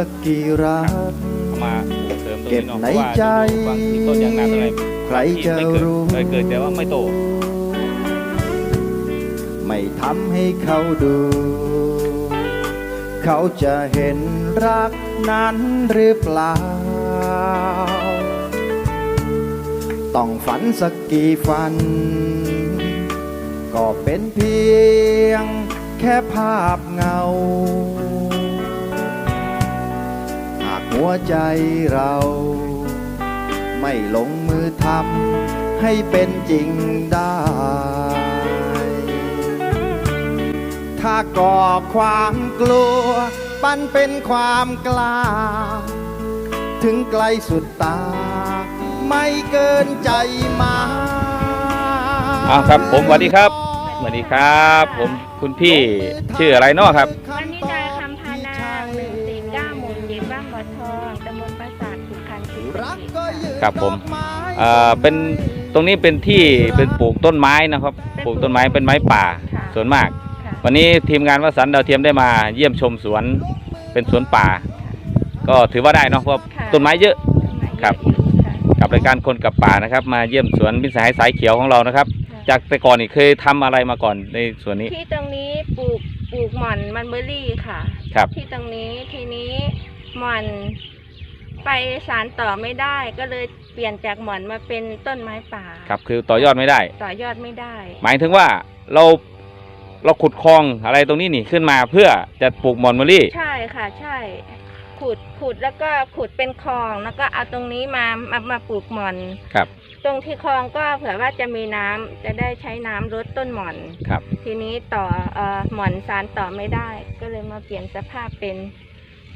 สักกี่รักเอามาปลูกเสริมตรงเก็นี้บเนาะในเพราะว่าใจบางทีต้นยางนาอะไรใครจะรู้เคยเกิดแต่ว่าไม่โต ไม่ทำให้เขาดู เขาจะเห็นรักนั้นหรือเปล่า ต้องฝันสักกี่ฝัน ก็เป็นเพียงแค่ภาพเงา หากหัวใจเรา ไม่ลงมือทำให้เป็นจริงได้ ถ้าก่อความกลัว ปั้นเป็นความกล้า ถึงไกลสุดตา ไม่เกินใจมาอ้าวครับ ผมสวัสดีครับสวัสดีครับ ผมคุณพี่ชื่ออะไรเนาะครับ วันนิดา ครับผมดอกไเอ่อเป็นตรงนี้เป็นที่เป็นปลูกต้นไม้นะครับ ปลูกต้นไม้เป็นไม้ป่าค่ะส่วนมากค่ะวันนี้ทีมงานวสันต์ดาวเทียมได้มาเยี่ยมชมสวนเป็นสวนป่า ก็ถือว่าได้เนาะเพราะค่ะต้นไม้เยอะครับค่ะกับรายการคนกับป่านะครับ มาเยี่ยมสวนมิตรสหายสายเขียวของเรานะครับ จากแต่ก่อนนี่เคยทำอะไรมาก่อนในสวนนี้ ที่ตรงนี้ปลูกปลูกหม่อนมันเบอรี่ค่ะ ครับ ที่ตรงนี้ทีนี้หม่อน ไปสารต่อไม่ได้ ก็เลยเปลี่ยนจากหม่อนมาเป็นต้นไม้ป่าครับคือต่อยอดไม่ได้ ต่อยอดไม่ได้ หมายถึงว่าเราเราขุดคลองอะไรตรงนี้นี่ขึ้นมาเพื่อจะปลูกมอนเมอรี่ ใช่ค่ะ ใช่ ขุดขุดแล้วก็ขุดเป็นคลองแล้วก็เอาตรงนี้มามามาปลูกหม่อน ครับ ตรงที่คลองก็เผื่อว่าจะมีน้ำจะได้ใช้น้ำรดต้นหม่อน ครับ ทีนี้ต่อเอ่อหม่อนสารต่อไม่ได้ ก็เลยมาเปลี่ยนสภาพเป็น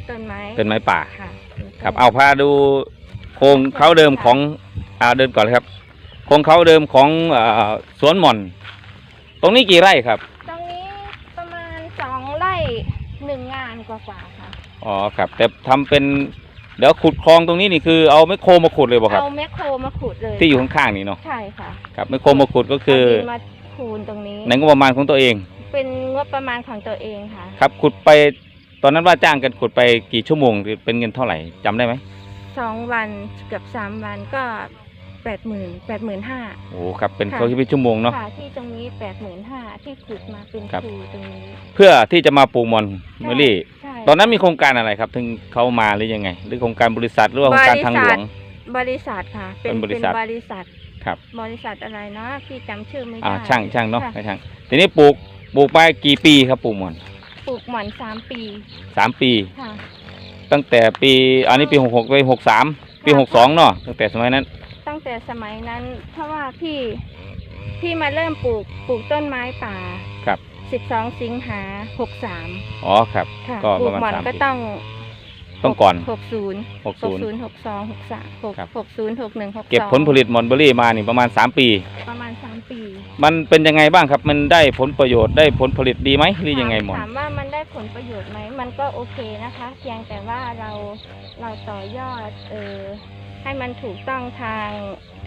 ต้นไม้เป็นไม้ป่า ค่ะครับ เอาพาดูโครงเขาเดิมของอ่าเดินก่อนเลยครับ โครงเขาเดิมของอาสวนหม่อน ตรงนี้กี่ไร่ครับ ตรงนี้ประมาณสองไร่หนึ่งงานกว่าๆค่ะ อ๋อครับ แต่ทำเป็นเดี๋ยวขุดคลองตรงนี้นี่คือเอาไมคโครมาขุดเลยบ่ครับ เอาแมคโครมาขุดเลยที่อยู่ข้างๆนี่เนาะใช่ค่ะครับไมคโครมาขุดก็คือเาดินมาคูณตรงนี้ ในงบประมาณของตัวเอง เป็นงบประมาณของตัวเองค่ะ ครับขุดไป ตอนนั้นว่าจ้างกันขุดไปกี่ชั่วโมงเป็นเงินเท่าไหร่จำได้ไหมสองวันเกือบสามวันก็แปดหมื่นแปดหมื่นห้า โอ้ครับเป็นค่ะ เขาคิดเป็นชั่วโมงเนาะ ค่ะที่ตรงนี้แปดหมื่นห้าที่ขุดมาเป็นครับ คูตรงนี้ เพื่อที่จะมาปลูกมอนเมอรี่ ใช่ ตอนนั้นมีโครงการอะไรครับ ถึงเขามาหรือยังไง หรือโครงการบริษัทหรือว่าโครงการทางหลวง บริษัทค่ะ เป็นเป็นบริเป็นษัทบริษัทครับ บริษัทอะไรเนาะพี่จำชื่อไม่ได้ อ่าช่างช่างเนาะค่ช่าง ทีนี้ปลูกปลูกไปกี่ปีครับปลูกมอน ปลูกหม่อนสามปีสามปี ค่ะ ตั้งแต่ปีอันนี้ปีหกหกไปหกสามปีหกสองเนาะตั้งแต่สมัยนั้น ตั้งแต่สมัยนั้น เพราะว่าพี่พี่มาเริ่มปลูกปลูกต้นไม้ป่าครับ สิบสองสิงหาหกสามอ๋อครับ ค่ะก็ปลูประมาณกหม่อนสามก็ปีต้องต้องก่อน หกศูนย์หกศูนย์หกสองหกสามหกครับ หกศูนย์หกหนึ่งหกสองเก็บผลผลิตมอนเบอรี่มานี่ประมาณสามปี ประมาณสาม ปีมันเป็นยังไงบ้างครับ มันได้ผลประโยชน์ได้ผลผลิตดีไหมหรือยังไงมอนถามว่ามันได้ผลประโยชน์ไหมมันก็โอเคนะคะ เพียงแต่ว่าเราเราต่อยอดเออให้มันถูกต้องทาง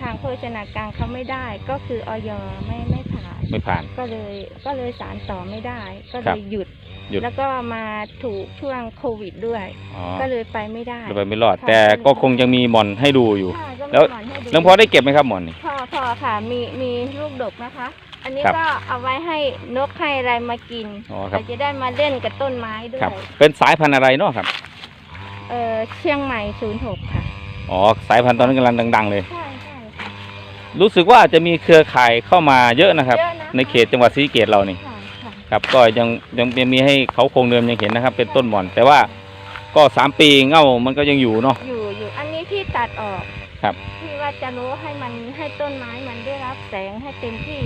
ทางโภชนาการเขาไม่ได้ ก็คือออยไม่ไม่ผ่าน ไม่ผ่าน ก็เลยก็เลยสารต่อไม่ได้ ก็เลครับยหยุดหยุดแล้วก็มาถูกช่วงโควิดด้วยอ๋อก็เลยไปไม่ได้เราไปไม่รอดค่ะแต่ก็คงยังมีหมอนให้ดูอยู่ค่ะก็ แล้วมีหมอนให้ดูแล้วพอได้เก็บไหมครับหมอนนี่ พอพอค่ะ มีมีลูกดกนะคะ อันนี้ครับก็เอาไว้ให้นกให้อะไรมากินอ๋อครับ เราจะได้มาเล่นกับต้นไม้ด้วครับยเป็นสายพันธุ์อะไรเนาะครับ เออเชียงใหม่ศูนย์หกค่ะ อ๋อ สายพันธุ์ตอนนั้นกำลังดัง ๆ เลย ใช่ใช่ค่ะรู้สึกว่าจะมีเครือข่ายเข้ามาเยอะนะครับ เยอะนะในเขตจังหวัดศรีสะเกตเรานี่ ค่ะค่ะครับ ก็ยังยังยังมีให้เขาโครงเดิมยังเห็นนะครับ เป็นต้นหมอน แต่ว่าก็สามปีเง่ามันก็ยังอยู่เนาะ อยู่อยู่ อันนี้ที่ตัดออก ครับ ที่ว่าจะรู้ให้มันให้ต้นไม้มันได้รับแสงให้เต็มที่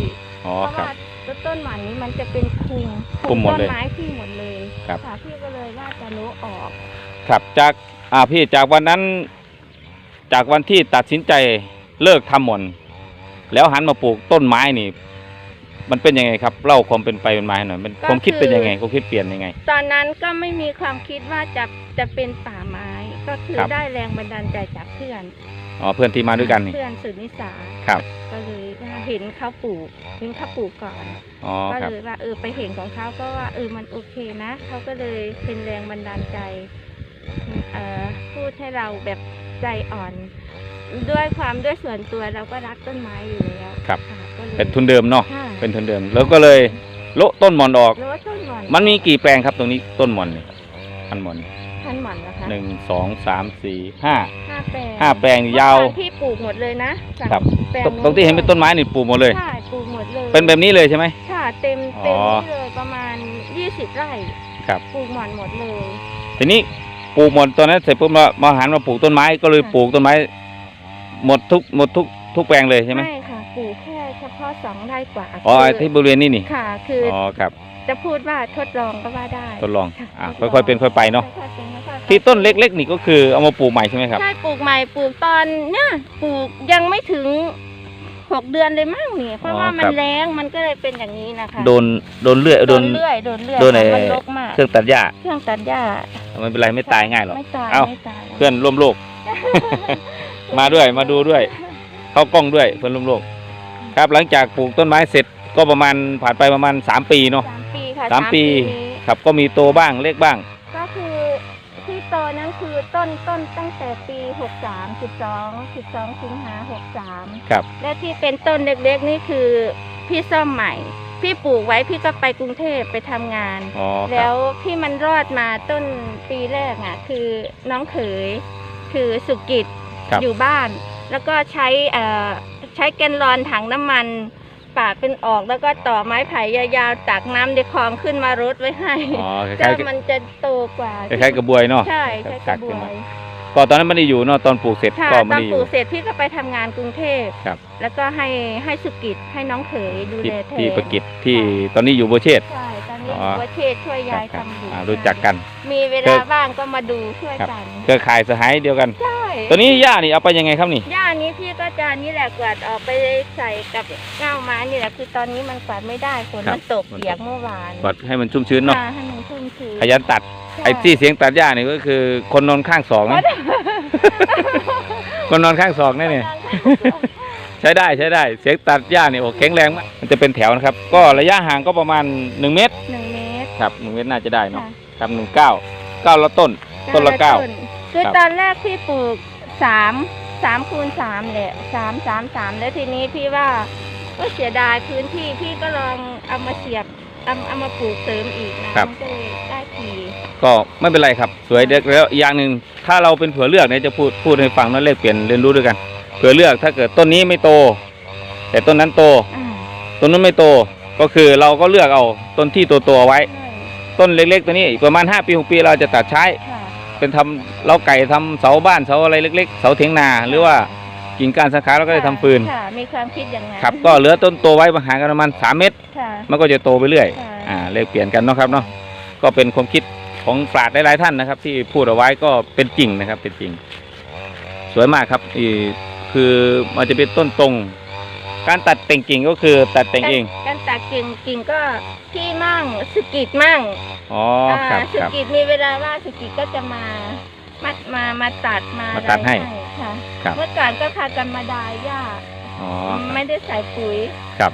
อ๋อเพราะครับ ว่าต้นหมันนี้มันจะเป็นคุมคุมหมดต้นเลยไม้พี่หมดเลยครับค่ะพี่ก็เลยว่าจะรู้ออกครับจากอ่าพี่จากวันนั้น จากวันที่ตัดสินใจเลิกทำหมอนแล้วหันมาปลูกต้นไม้นี่ มันเป็นยังไงครับเล่าความเป็นไปเป็นมาให้หน่อยมันความคิดเป็นยังไงความคิดเปลี่ยนยังไง ตอนนั้นก็ไม่มีความคิดว่าจะจะเป็นป่าไม้ ก็คือครับ ได้แรงบันดาลใจจากเพื่อน อ๋อเพื่อนที่มาด้วยกันนี่ เพื่อนสุนิสาครับ ก็เลยว่าเห็นเขาปลูกเห็นเขาปลูกก่อน อ๋อก็ครับ เลยว่าเออไปเห็นของเขาก็ว่าเออมันโอเคนะเขาก็เลยเป็นแรงบันดาลใจเอ่อพูดให้เราแบบใจอ่อน ด้วยความด้วยส่วนตัวเราก็รักต้นไม้อยู่แล้วครับะก็ลยเป็นทุนเดิมเนาะ ค่ะเป็นทุนเดิม แล้วก็เลยโละต้นหมอนออก แล้วต้นหม่อนมันมีกี่แปลงครับตรงนี้ต้นหมอนนี่พันหมอน พันหม่อนนะคะหนึ่งสองสามสี่ห้าห้าแปลงห้าแปลงยาว เมื่อก่อนพี่ปลูกหมดเลยนะจากครับแปลงตรงตรงที่เห็นเป็นต้นไม้นี่ปลูกหมดเลย ใช่ปลูกหมดเลยเป็นแบบนี้เลยใช่ไหม ค่ะเต็มเต็มอ๋อที่เลยประมาณยี่สิบไร่ครับ ปลูกหม่อนหมดเลย ทีนี้ปลูกหมดตอนนั้นเสร็จปุ๊บมามาหันมาปลูกต้นไม้ก็เลยค่ะ ปลูกต้นไม้ หมดทุกหมดทุกทุกแปลงเลยใช่ไหมไม่ค่ะ ปลูกแค่เฉพาะสองไร่กว่าอ๋อไอ้คืที่บริเวณนี้นี่ค่ะ คือออ๋อครับจะพูดว่าทดลองก็ว่าได้ทดลองค่ะอะทดลงค่อยๆเป็นค่อยไปเนาะค่อยๆเป็นค่อยๆไปที่ต้นเล็กๆนี่ก็คือเอามาปลูกใหม่ใช่ไหมครับใช่ปลูกใหม่ปลูกตอนเนี่ยปลูกยังไม่ถึงหกเดือนเลยมั้งนี่เพราะว่ามันแรงมันก็เลยเป็นอย่างนี้นะคะโดนโดนเลื่อยโดโดนนเลื่อยโดนเลื่อยโดนไอ้มันรกมากเครื่องตัดหญ้าเครื่องตัดหญ้าไม่เป็นไรไม่ตายง่ายหรอกไม่ตายเอ้าไม่ตายเพื่อนร่วมโลก มาด้วยมาดูด้วย เข้ากล้องด้วยเพื่อนร่วมโลก ครับหลังจากปลูกต้นไม้เสร็จก็ประมาณผ่านไปประมาณ 3 ปีเนาะสามปีค่ะสามปีนี้ครับก็มีโตบ้างเล็กบ้าง ก็คือที่โตนั้นคือต้นต้นตั้งแต่ปีหกสามสิบสองสิบสองสิงหาหกสามครับ และที่เป็นต้นเล็กๆนี่คือพี่ซ่อมใหม่ พี่ปลูกไว้พี่ก็ไปกรุงเทพไปทำงาน อ๋อคแล้รับวที่มันรอดมาต้นปีแรกอะ คือน้องเขยคือสุกิจครับ อยู่บ้าน แล้วก็ใช้เอ่อ ใช้แกนลอนถังน้ำมันปาดเป็นออกแล้วก็ต่อไม้ไผ่ยาวๆตักน้ำในคลองขึ้นมารดไว้ให้อ๋อคแล้ล้ายวๆกับมันจะโตกว่าคล้ายๆกับบวยเนาะใช่ใช่กตัระกบขึ้นวมายก็ตอนนั้นไม่ได้อยู่เนาะตอนปลูกเสร็จค่ะก็ตไม่อนได้อปลูยู่กเสร็จพี่ก็ไปทำงานกรุงเทพครับ แล้วก็ให้ให้สุกิจให้น้องเขยดูที่แลแทนที่ประกิจที่ตอนนี้อยู่โบเชตใช่ต อนนี้อ๋อประเทศช่วยยายครับทำอยู่อ่ารู้จักกัน มีเวเคลายว่างก็มาดูช่วยครับ กันเครือข่ายสหายเดียวกัน ใช่ตัวนี้หญ้านี่เอาไปยังไงครับนี่หญ้านี้พี่ก็จะนี่แหละกวาดออกไปใส่กับเง่าไม้นี่แหละคือตอนนี้มันกวาดไม่ได้ฝนครับมันตก เปียกเมื่อวานกดให้มันชุ่มชื้นเนาะค่ะให้มันชุ่มชื้นขยันตัด ใช่ไอ้ที่เสียงตัดหญ้านี่ก็คือคนนอนข้างสองนะ คนนอนข้างสองนี่เนี่ย ใช้ได้ใช้ได้ เสียงตัดหญ้านี่โอ้แข็งแรงมากมันจะเป็นแถวนะครับ ก็ระยะห่างก็ประมาณ 1 เมตร หนึ่งเมตร ครับหนึ่งเมตรน่าจะได้เนาะค่ะ ครับหนึ่งเก้าเก้าละต้น ต้นละเก้า คือครับ ตอนแรกพี่ปลูกสามสามคูณสามแหละสามสามสามแล้วทีนี้พี่ว่าก็เสียดายพื้นที่พี่ก็ลองเอามาเสียบเอาเอามาปลูกเสริมอีกนะมันก็เลยได้ทีก็ไม่เป็นไรครับ สวยเด็กแล้วอีกอย่างหนึ่งถ้าเราเป็นเผื่อเลือกเนี่ยจะพูดพูดให้ฟังแล้วเลกเปลี่ยนเรียนรู้ด้วยกัน เผื่อเลือกถ้าเกิดต้นนี้ไม่โต แต่ต้นนั้นโต อ่าต้นนั้นไม่โตก็คือเราก็เลือกเอาต้นที่โตๆไว้ใช่ ต้นเล็กๆ ตัวนี้อีกประมาณ 5 ปี6ปีเราจะตัดใช้ ค่ะเป็นทำเล้าไก่ทำเสาบ้านเสาอะไรเล็ก ๆ เสาเถียงนา หรือว่ากิ่งก้านสาขาเราก็ได้ทำฟืนค่ะ มีความคิดอย่างนั้นครับก็เหลือต้นโตไว้ประมาณกันประมาณ3เมตร ค่ะ มันก็จะโตไปเรื่อย ค่ะ อ่าเลกเปลี่ยนกันเนาะครับเนาะ ก็เป็นความคิดของปราชญ์หลายๆท่านนะครับ ที่พูดเอาไว้ก็เป็นจริงนะครับ เป็นจริง สวยมากครับอีคือมันจะเป็นต้นตรง การตัดแต่งกิ่งก็คือตัดแต่งเอง การการตัดกิ่งกิ่งก็พี่มั่งสกกิดมั่งอ๋อครับสครับ กิดมีเวลาว่างสกิดก็จะมามามามาตัดมามาตัดให้อะไรค่ะครับ เมื่อก่อนก็พากันมาดายหญ้าอ๋อไม่ได้ใส่ปุ๋ยครับ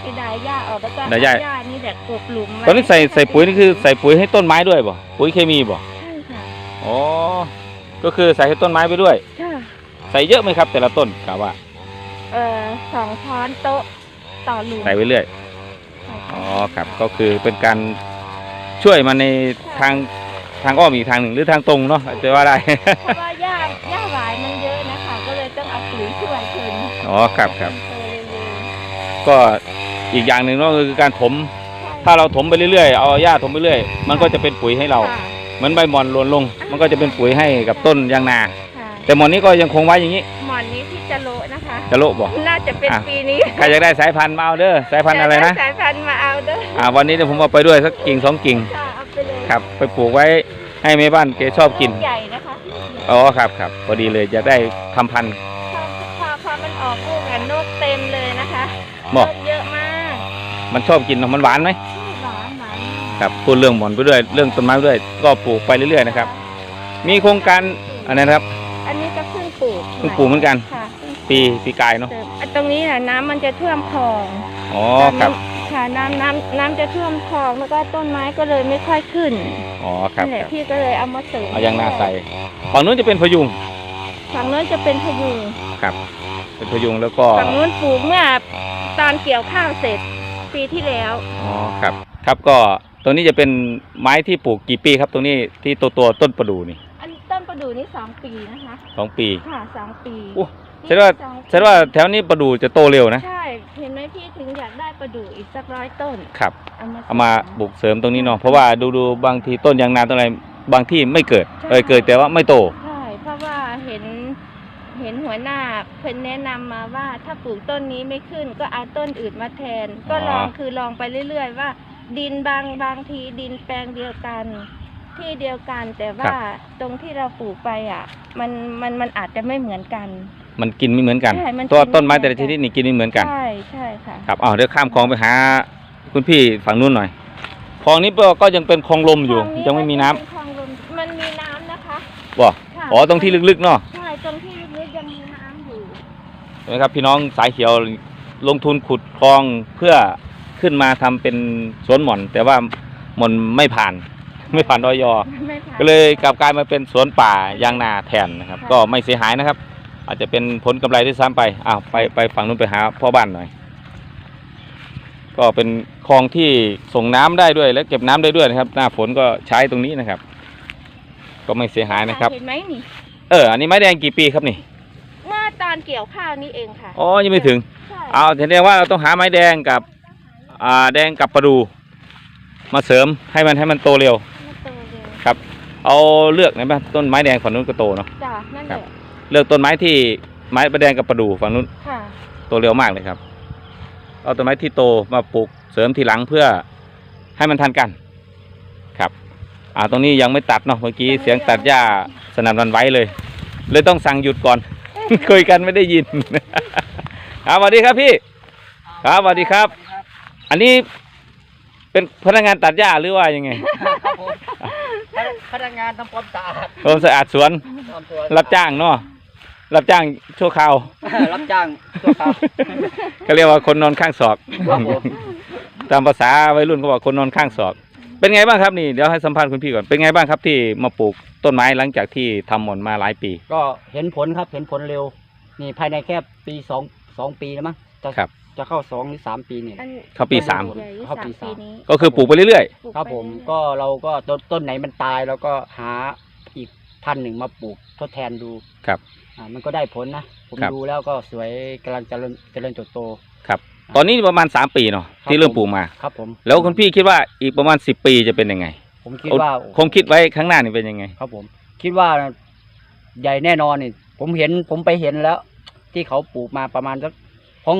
ไปดายหญ้าออกแล้วก็ดายหญ้า เอหญ้านี่แหละกลบหลุมไว้ตอนนี้ใส่ใส่ปุ๋ยนี่คือใส่ปุ๋ยให้ต้นไม้ด้วยบ่ปุ๋ยเคมีบ่ใช่ค่ะอ๋อก็คือใส่ให้ต้นไม้ไปด้วย ค่ะใส่เยอะไหมครับ แต่ละต้นกะว่า เอ่อสองช้อนโต๊ะต่อหลุมใส่ไปเรื่อยใช่อ๋อค่ะครับก็คือเป็นการช่วยมันในทางทางอ้อมอีกทางหนึ่งหรือทางตรงเนาะจะว่าได้ เพราะว่าหญ้าหญ้าหวายมันเยอะนะคะ ก็เลยต้องเอาปุ๋ยช่วยคืนอ๋อครับครับโตเร็วก็อีกอย่างหนึ่งเนาะคือการถม ๆถ้าเราถมไปเรื่อยๆ เอาหญ้าถมไปเรื่อย มันก็จะเป็นปุ๋ยให้เราค่ะเหมือนใบหมอนหล่นลง มันก็จะเป็นปุ๋ยให้กับต้นยางนา ค่ะแต่หมอนนี้ก็ยังคงไว้อย่างนี้ หมอนนี้ที่จะโละนะคะจะโละบอก น่าจะเป็นอะ ปีนี้ใครอยากได้สายพันธุ์มาเอาเด้อสายพันธุ์อะไรนะสายพันธุ์มาเอาเด้ออ่าวันนี้เดี๋ยวผมเอาไปด้วยสักกิ่งสองกิ่งค่ะเอาไปเลยครับ ไปปลูกไว้ให้แม่บ้านแกชอบกิน ใหญ่นะคะอ๋อครับครับพอดีเลยจะได้ทำพันธุ์ พอพอพอมันออกลูกอะนกเต็มเลยนะคะบอกนกเยอะมากมันชอบกินเนอะมันหวานไหมหวานหวานมากครับพูดเรื่องหมอนไปด้วยเรื่องต้นไม้ไปด้วย ก็ปลูกไปเรื่อยๆนะครับ มีโครงการอันนั้นนะครับอันนี้ก็เพิ่งปลูกเพิ่งปลูกเหมือนกัน ค่ะเพิ่ง ปีปีกายเนาะเติมอันตรงนี้น่ะน้ำมันจะท่วมคลองอ๋อครับค่ะน้ำน้ำน้ำจะท่วมคลองแล้วก็ต้นไม้ก็เลยไม่ค่อยขึ้นอ๋อครับนั่นแหคละรับพี่ก็เลยเอามาเสริมเอายางนาใส่ฝั่งนู้นจะเป็นพยุงฝั่งโน้นจะเป็นพยุงครับ เป็นพยุงแล้วก็ฝั่งโน้นปลูกเมื่อตอนเกี่ยวข้าวเสร็จปีที่แล้วอ๋อครับ ครับก็ตรงนี้จะเป็นไม้ที่ปลูกกี่ปีครับตรงนี้ที่ตัวตัวต้นประดู่นี่อันต้นประดู่นี่สองปีนะคะสองปีค่ะสองปี โอ้แสดงว่าสองปีแสดงว่าแถวนี้ประดู่จะโตเร็วนะ ใช่ เห็นไหมพี่ถึงอยากได้ประดู่อีกสักร้อยต้น ครับ เอามาเอามาปลูกเสริมตรงนี้เนาะ เพราะว่าดูดูบางทีต้นยางนาต้นอะไรบางที่ไม่เกิด เออเกิดแต่ว่าไม่โต ใช่ เพราะว่าเห็นเห็นหัวหน้าเพิ่นแนะนำมาว่าถ้าปลูกต้นนี้ไม่ขึ้น ก็เอาต้นอื่นมาแทน ก็ลองอ๋อคือลองไปเรื่อย ๆ ว่า ดินบางบางทีดินแปลงเดียวกัน ที่เดียวกันแต่ว่าตรงที่เราปลูกไปอะ มันมันมันอาจจะไม่เหมือนกัน มันกินไม่เหมือนกัน ใช่มันตัวกินไม่ต้นไม้เหมืแต่อนละกัน ชนิดนี่กินไม่เหมือนกัน ใช่ใช่ค่ะ ครับเอาเดี๋ยวข้ามคลองไปหาคุณพี่ฝั่งนู้นหน่อย คลองนี้ก็ยังเป็นคลองลมอยู่ คลยังไม่มีน้ำก็จะเป็นคลองลมมันมีน้ำนะคะบ่ค่ะอ๋อตรงที่ลึกๆเนาะใช่ตรงที่ลึกๆยังมีน้ำอยู่ เห็นไหมครับพี่น้องสายเขียวลงทุนขุดคลองเพื่อขึ้นมาทำเป็นสวนหม่อน แต่ว่าหม่อนไม่ผ่าน ไม่ผ่านออยไม่ผ่าน ก็เลยกลับกลายมาเป็นสวนป่ายางนาแทนนะครับ ค่ะ ก็ไม่เสียหายนะครับ อาจจะเป็นผลกำไรที่ซ้ำไปอ้าวไปไปฝั่งนู้นไปหาพ่อบ้านหน่อย ก็เป็นคลองที่ส่งน้ำได้ด้วย และเก็บน้ำได้ด้วยนะครับ หน้าฝนก็ใช้ตรงนี้นะครับ ก็ไม่เสียหายนะครับเห็นไหมนี่เอออันนี้ไม้แดงกี่ปีครับนี่เมื่อตอนเกี่ยวข้าวนี่เองค่ะอ๋อยังไม่ถึงใช่เอาแสดงว่าเราต้องหาไม้แดงกับ อ่าแดงกับประดู มาเสริมให้มันให้มันโตเร็วมันโตเร็วครับ เอาเลือกไหนบ้างต้นไม้แดงฝั่งนู้นก็โตเนาะจ้ะนั่นคแหรับละ เลือกต้นไม้ที่ไม้ประแดงกับประดูฝั่งนู้นค่ะโตเร็วมากเลยครับ เอาต้นไม้ที่โตมาปลูกเสริมทีหลังเพื่อให้มันทันกันครับอ่าตรงนี้ยังไม่ตัดเนาะเมื่อกี้เสียงตัดหญ้าสนั่นหวันไหว้เลย เลยต้องสั่งหยุดก่อน คุยกันไม่ได้ยิน ครับสวัสดีครับพี่ ครับสวัสดีครับ อันนี้เป็นพนักงานตัดหญ้าหรือว่ายังไงครับผมพนักงานทำความสะอาดความสะอาดสวน ทำตัว รับจ้างเนาะ รับจ้างชั่วคราว รับจ้างชั่วคราวเขาเรียกว่าคนนอนข้างศอกครับผมตามภาษาวัยรุ่นเขาบอกคนนอนข้างศอก เป็นไงบ้างครับนี่เดี๋ยวให้สัมภาษณ์คุณพี่ก่อนเป็นไงบ้างครับที่มาปลูกต้นไม้หลังจากที่ทำหม่อนมาหลายปี ก็เห็นผลครับเห็นผลเร็ว นี่ภายในแค่ปีสองสองปีแล้วมั้งจะครับ จะเข้าสองหรือสามปีนี่แหละอันเข้าปีสาม ใหญ่เข้าปีสามสามนี้ก็คือปลูกไปเรื่อยปลูกครับไปผมเอยๆก็เราก็ต้นต้นไหนมันตายเราก็หาอีกพันธุ์หนึ่งมาปลูกทดแทนดู ๆครับอ่า มันก็ได้ผลนะ ผมครับ ดูแล้วก็สวยกำลังเจริญเจริญเติบโต ครับตอนนี้ประมาณสามปีเนาะครับ ที่เริ่มปลูกมา ครับผมแล้วคุณพี่คิดว่าอีกประมาณสิบปีจะเป็นยังไงผมคิดว่าคงคิดไว้ข้างหน้านี่เป็นยังไง ครับผม คิดว่าใหญ่แน่นอนนี่ผมเห็นผมไปเห็นแล้ว ที่เขาปลูกมาประมาณสักของ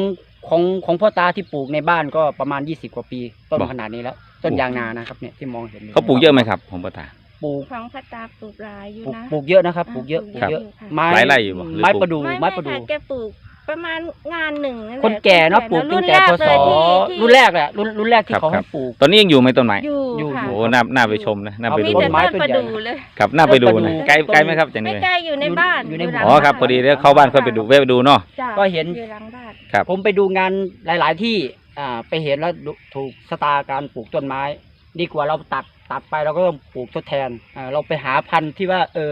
ของของพ่อตาที่ปลูกในบ้านก็ประมาณยี่สิบกว่าปี ต้นบอก ขนาดนี้แล้ว ต้นยางนานะครับเนี่ยที่มองเห็นเขาปลูกเยอะไหมครับผมประตา ปลูกของพัตตาปลูกหลายอยู่ปลูกนะ ปลูกเยอะนะครับปลูกเยอะปลูครักบเยอะค่ะไม้หลายไร่อยู่บ่หรือไม้ปลูก ประดูไม่ไม้ไม่ประดูค่ะแกปลูกประมาณงานหนึ่งนั่นแหละคนแก่เนาะปลูกรุ่ตั้งแต่พแรศกเลยที่ที่รุ่นแรกแหละรุ่นรุ่นแรกที่ครับเขาครัให้บปลูก ตอนนี้ยังอยู่ไหมต้นไม้อยู่อยู่ค่ะโอ้น่าน่าไปชมนะน่าไปมีดูแต่ไม้ต้นต้นประใหญ่ดูเลย ครับน่าไปดูต้นประนะดูไกลไกลไหมครับจากไม่นี้ไกลอยู่ในบ้านอยู่ในหลังอ๋อครับพอดีเดี๋ยวเข้าบ้านค่อยไปดูแวะไปดูเนาะ จ้ะก็เห็น อยู่หลังบ้าน ครับ ผมไปดูงานหลาย ๆ ที่อ่าไปเห็นแล้วดูถูกสตาการปลูกต้นไม้ ดีกว่าเราตัด ตัดไปเราก็ต้องปลูกทดแทนอ่าเราไปหาพันธุ์ที่ว่าเออ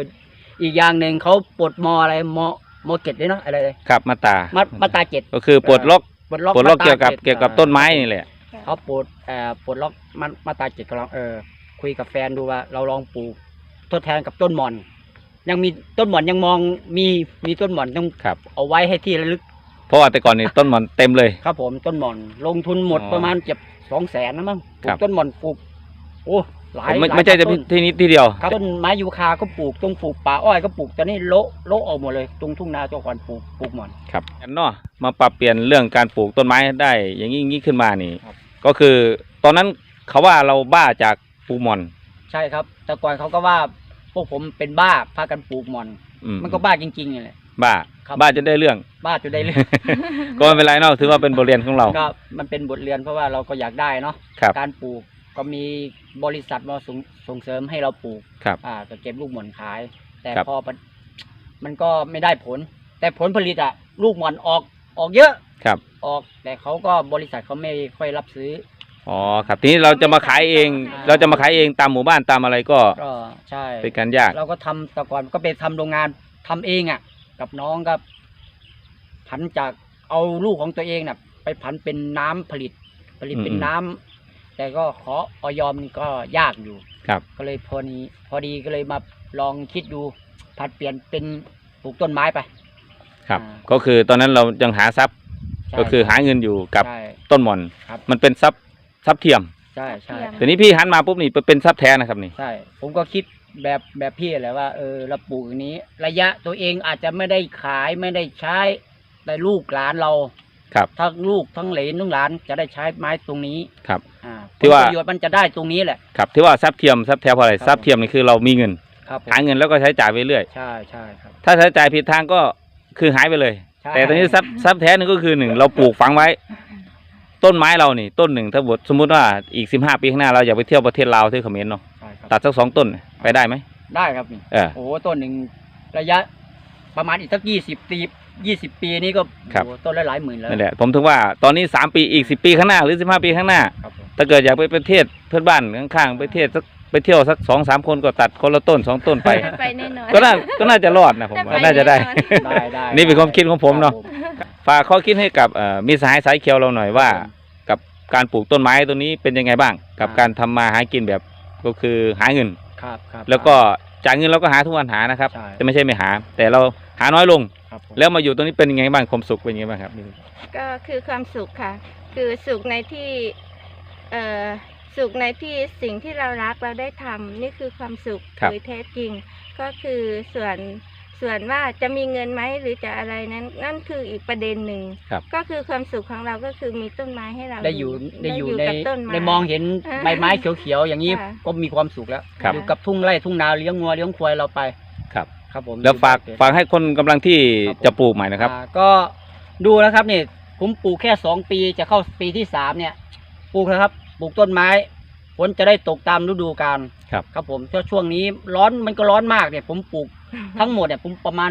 อีกอย่างหนึ่งเขาปลดมออะไรมอมอเก็ตด้วยเนาะอะไรเลยครับมาตามามาตราเจ็ดก็คือปลดล็อกปลดล็อกปลดล็อกมาตราเกี่ยวกับจ็ดเกี่ยวกับต้นไม้นี่แหละเขาปลดเอ่อปลดล็อกมามาตราเจ็ดก็ลองเออคุยกับแฟนดูว่า เราลองปลูกทดแทนกับต้นหม่อน ยังมีต้นหม่อนยังมองมีมีต้นหม่อนต้องครับเอาไว้ให้ที่ระลึกเพราะว่าแต่ก่อนนี่ต้นหมันเต็มเลยครับผมต้นหม่อนลงทุนหมดอ๋อประมาณเจ็บสองแสนนะมั้งปลูครักบต้นหม่อนปลูกโอ้ หลายไม่หลายไม่ใช่จะต้นที่นี้ที่เดียว ครับต้นไม้ยูคาก็ปลูกตรงปลูกป่าอ้อยก็ปลูกตอนนี้โละโละออกหมดเลย ตรงทุ่งนาตัวก่อนปลูกปลูกหม่อนครับกันเนาะมาปรับเปลี่ยนเรื่องการปลูกต้นไม้ได้อย่างนี้อย่างนี้ขึ้นมานี่ ครับ ก็คือตอนนั้นเขาว่าเราบ้าจากปลูกหมอน ใช่ครับ แต่ก่อนเขาก็ว่าพวกผมเป็นบ้าพากันปลูกหม่อน อืมันก็บ้าจริงๆนี่แหละ บ้า ครับ บ้าจนได้เรื่อง บ้าจนได้เรื่อง ก็ไม่เป็นไรเนาะถือว่าเป็นบทเรียนของเรา ก็มันเป็นบทเรียนเพราะว่าเราก็อยากได้เนาะครับ การปลูก ก็มีบริษัทมาส่งส่งเสริมให้เราปลูกครับ อ่าก็เก็บลูกหม่อนขาย แต่ครับ พอปะมันก็ไม่ได้ผล แต่ผลผลิตอะลูกหมอนออกออกเยอะครับ ออก แต่เขาก็บริษัทเขาไม่ค่อยรับซื้อ อ๋อครับทีนี้เราจะมาขายเอง อ่า เราจะมาขายเองตามหมู่บ้านตามอะไรก็ก็ใช่ เป็นการยาก เราก็ทำแต่ก่อนก็ไปทำโรงงานทำเองอะ กับน้องกับผันจากเอาลูกของตัวเองน่ะ ไปผันเป็นน้ำผลิต ผลิตเป็นอืมน้ำ แต่ก็ขอออยอมนี่ก็ยากอยู่ ครับ ก็เลยพอนี้พอดีก็เลยมาลองคิดดูผัดเปลี่ยนเป็นปลูกต้นไม้ไป ครับ อ่า ก็คือตอนนั้นเรายังหาทรัพย์ ใช่ก็คือหาเงินอยู่กับใช่ ต้นหม่อน ครับ มันเป็นทรัพย์ทรัพย์เทียม ใช่ใช่แต่นี้พี่หันมาปุ๊บนี่เป็นทรัพย์แท้นะครับนี่ ใช่ ผมก็คิดแบบแบบพี่แหละว่าเออเราปลูกอย่างนี้ ระยะตัวเองอาจจะไม่ได้ขายไม่ได้ใช้แต่ลูกหลานเราครับ ทั้งลูกทั้งเหลนทั้งหลานจะได้ใช้ไม้ตรงนี้ครับ อ่า ที่ว่าผลประโยชน์มันจะได้ตรงนี้แหละ ครับที่ว่าทรัพย์เทียมทรัพย์แท้เพราะอะไรครับ ทรัพย์เทียมนี่คือเรามีเงิน ครับผมหาเงินแล้วก็ใช้จ่ายไปเรื่อย ใช่ใช่ครับ ถ้าใช้จ่ายผิดทางก็คือหายไปเลย ใช่ แต่ตอนนี้ทรัพย์ทรัพย์แท้นี่ก็คือหนึ่งเราปลูกฝังไว้ ต้นไม้เรานี่ต้นหนึ่งถ้าบทสมมุติว่าอีกสิบห้าปีข้างหน้าเราอยากไปเที่ยวประเทศลาวที่เขมรเนาะใช่ครับตัดสักสองต้นไปได้ไหมได้ครับนี่เออ โอ้โหต้นหนึ่งระยะประมาณอีกสักยี่สิบปียี่สิบปีนี้ก็ครับ โอ้โหต้นละหลายหมื่นแล้วนั่นแหละผมถึงว่าตอนนี้สามปีอีกสิบปีข้างหน้าหรือสิบห้าปีข้างหน้า ครับผม ถ้าเกิดอยากไปประเทศเพื่อนบ้านข้างๆไปเทศสักไปเที่ยวสักสองสามคนก็ตัดคนละต้นสองต้นไป ไปแน่นอน ก็น่าก็น่าจะรอดนะผมว่าได้ไปน่าจะได้แน่นอนได้ได้นี่เป็นความคิดของผมเนาะครับฝากข้อคิดให้กับเอ่อมีสหายสายเขียวเราหน่อยว่าครับผมกับการปลูกต้นไม้ตัวนี้เป็นยังไงบ้าง กับอ่าการทำมาหากินแบบก็คือหาเงิน ครับครับ แล้วก็จ่ายเงินเราก็หาทุกวันหานะครับ ใช่ แต่ไม่ใช่ไม่หา แต่เราหาน้อยลง ครับผม แล้วมาอยู่ตรงนี้เป็นยังไงบ้างความสุขเป็นยังไงบ้างครับ ก็คือความสุขค่ะ คือสุขในที่เอ่อ สุขในที่สิ่งที่เรารักเราได้ทำนี่คือความสุขครับโดยแท้จริง ก็คือส่วนส่วนว่าจะมีเงินไหมหรือจะอะไรนั้น นั่นคืออีกประเด็นหนึ่งครับก็คือความสุขของเราก็คือมีต้นไม้ให้เราได้อยู่ได้อยู่ในกับต้นไม้ในมองเห็นอ่าใบไม้เขียวๆอย่างนี้ค่ะก็มีความสุขแล้วครับอยู่กับทุ่งไร่ทุ่งนาเลี้ยงงัวเลี้ยงควายเราไปครับครับผมแล้วฝากอยู่แบบฝากให้คนกำลังที่ครับผมจะปลูกใหม่นะครับอ่าก็ดูนะครับนี่ผมปลูกแค่สองปีจะเข้าปีที่สามเนี่ย ปลูกนะครับ ปลูกต้นไม้ผลจะได้ตกตามฤดูกาลครับ ครับผมเพราะช่วงนี้ร้อนมันก็ร้อนมากเนี่ย ผมปลูกทั้งหมดเนี่ยผมประมาณ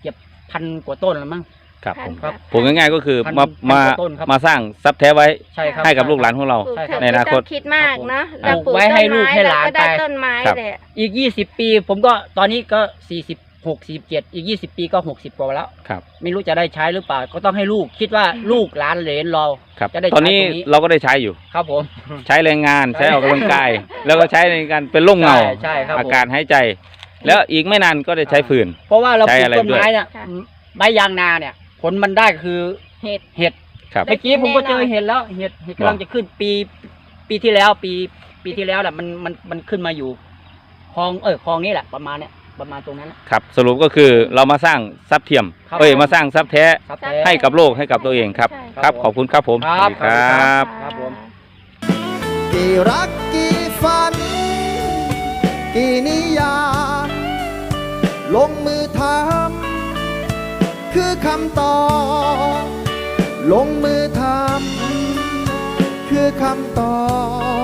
เกือบพันกว่าต้นแล้วมั้ง ครับผมครับปลูกง่ายๆก็คือพันมาพันมากว่าต้นครับ มาสร้างทรัพย์แท้ไว้ใช่ครับ ให้กับลูกหลานของเรา ปลูกใช่คเถรับอะในอนาไม่คต้ตองคิดมากเนาะครับเราปลูกไว้ต้นให้ลูกไม้ให้หเราลานก็ได้ไป ต้นไม้ครับ แหละ อีกยี่สิบปี ผมก็ตอนนี้ก็สี่สิบ หกสิบเจ็ดอีกยี่สิบปีก็หกสิบกว่าแล้ว ครับ ไม่รู้จะได้ใช้หรือเปล่า ก็ต้องให้ลูกคิดว่าลูกหลานเหลนเรา ครับ จะได้ตอนนี้ใช้ตรงนี้ เราก็ได้ใช้อยู่ ครับผม ใช้แรงงานใช่ใช้ออกกำลังกาย แล้วก็ใช้ในการเป็นร่มเงา ใช่ใช่ครับผม อากาศหายใจ แล้วอีกไม่นานก็ได้ใช้ฟืน เพราะว่าเราปใช้ลูกอะไรต้นไม้ด้วยเนี่ยค่ะ ใบยางนาเนี่ย ผลมันได้คือเห็ด เห็ดครับได้เมื่อกี้ผมก็เจอแน่นอนเห็ดแล้วเห็ดเห็ดกำลังจะขึ้นปีปีที่แล้วปีปีที่แล้วแหละมันมันมันขึ้นมาอยู่คลองเออคลองนี้แหละประมาณเนี้ย ประมาณตรงนั้นน่ะครับ สรุปก็คือเรามาสร้างทรัพย์เทียมครับเอ้ยผม มาสร้างทรัพย์แท้ครับครับแท้ ให้กับโลกให้กับตัวเองครับ ใช่ ครับ ขอบคุณครับผมครับ สวัสดีครับ ครับผม กี่รักกี่ฝัน กี่นิยามลงมือทำคือคำตอบลงมือทำคือคำตอบ